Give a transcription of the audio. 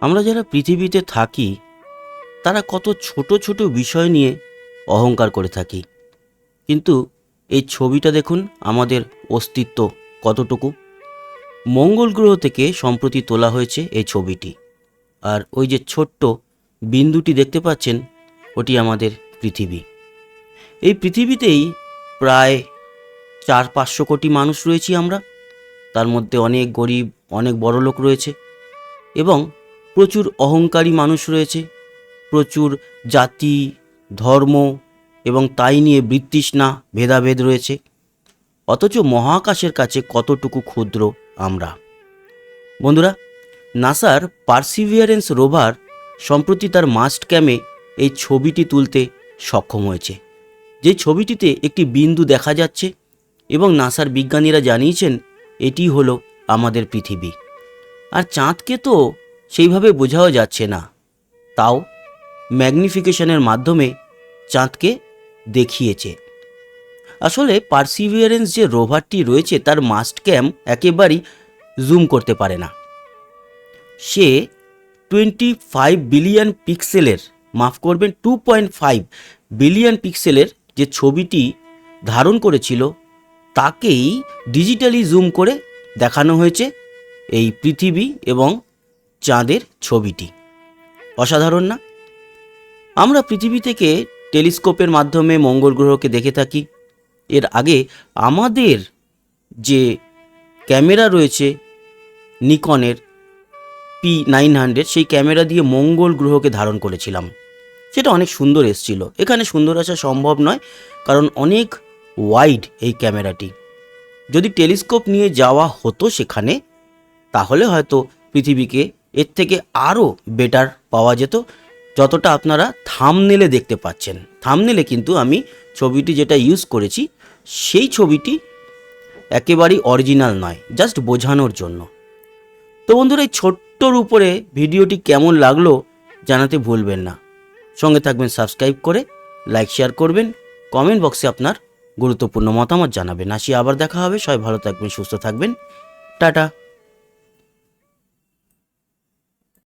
আমরা যারা পৃথিবীতে থাকি, তারা কত ছোট ছোট বিষয় নিয়ে অহংকার করে থাকি। কিন্তু এই ছবিটা দেখুন আমাদের অস্তিত্ব কতটুকু। মঙ্গল গ্রহ থেকে সম্প্রতি তোলা হয়েছে এই ছবিটি। আর ওই যে ছোট্ট বিন্দুটি দেখতে পাচ্ছেন, ওটি আমাদের পৃথিবী। এই পৃথিবীতেই প্রায় চার পাঁচশো কোটি মানুষ রয়েছি আমরা। তার মধ্যে অনেক গরিব, অনেক বড় লোক রয়েছে। এবং প্রচুর অহংকারী মানুষ রয়েছে, প্রচুর জাতি, ধর্ম এবং তাই নিয়ে বৃত্তিষ্ণা ভেদাভেদ রয়েছে। অথচ মহাকাশের কাছে কতটুকু ক্ষুদ্র আমরা। বন্ধুরা, নাসার পার্সিভিয়ারেন্স রোভার সম্প্রতি তার মাস্ট ক্যামে এই ছবিটি তুলতে সক্ষম হয়েছে। যে ছবিটিতে একটি বিন্দু দেখা যাচ্ছে এবং নাসার বিজ্ঞানীরা জানিয়েছেন, এটি হলো আমাদের পৃথিবী। আর চাঁদকে তো সেইভাবে বোঝাও যাচ্ছে না। তাও ম্যাগনিফিকেশনের মাধ্যমে চাঁদকে দেখিয়েছে। আসলে পার্সিভিয়ারেন্স যে রোভারটি রয়েছে, তার মাস্ট ক্যাম একেবারেই জুম করতে পারে না। সে টোয়েন্টি ফাইভ বিলিয়ন পিক্সেলের, মাফ করবেন, টু পয়েন্ট ফাইভ বিলিয়ন পিক্সেলের যে ছবিটি ধারণ করেছিল, তাকেই ডিজিটালি জুম করে দেখানো হয়েছে এই পৃথিবী এবং চাঁদের ছবিটি। অসাধারণ না? আমরা পৃথিবী থেকে টেলিস্কোপের মাধ্যমে মঙ্গল গ্রহকে দেখে থাকি। এর আগে আমাদের যে ক্যামেরা রয়েছে, নিকনের পি নাইন হান্ড্রেড, সেই ক্যামেরা দিয়ে মঙ্গল গ্রহকে ধারণ করেছিলাম। সেটা অনেক সুন্দর এসছিল। এখানে সুন্দর আসা সম্ভব নয়, কারণ অনেক ওয়াইড এই ক্যামেরাটি। যদি টেলিস্কোপ নিয়ে যাওয়া হতো সেখানে, তাহলে হয়তো পৃথিবীকে এর থেকে আরও বেটার পাওয়া যেত। যতটা আপনারা থামনেলে দেখতে পাচ্ছেন। থামনেলে কিন্তু আমি ছবিটি যেটা ইউজ করেছি, সেই ছবিটি একেবারেই অরিজিনাল নয় জাস্ট বোঝানোর জন্য। তো বন্ধুরা, এই ছোট্টর উপরে ভিডিওটি কেমন লাগল জানাতে ভুলবেন না। সঙ্গে থাকবেন সাবস্ক্রাইব করে লাইক শেয়ার করবেন। কমেন্ট বক্সে আপনার গুরুত্বপূর্ণ মতামত জানাবেন। আসি, আবার দেখা হবে। সবাই ভালো থাকবেন, সুস্থ থাকবেন। টাটা।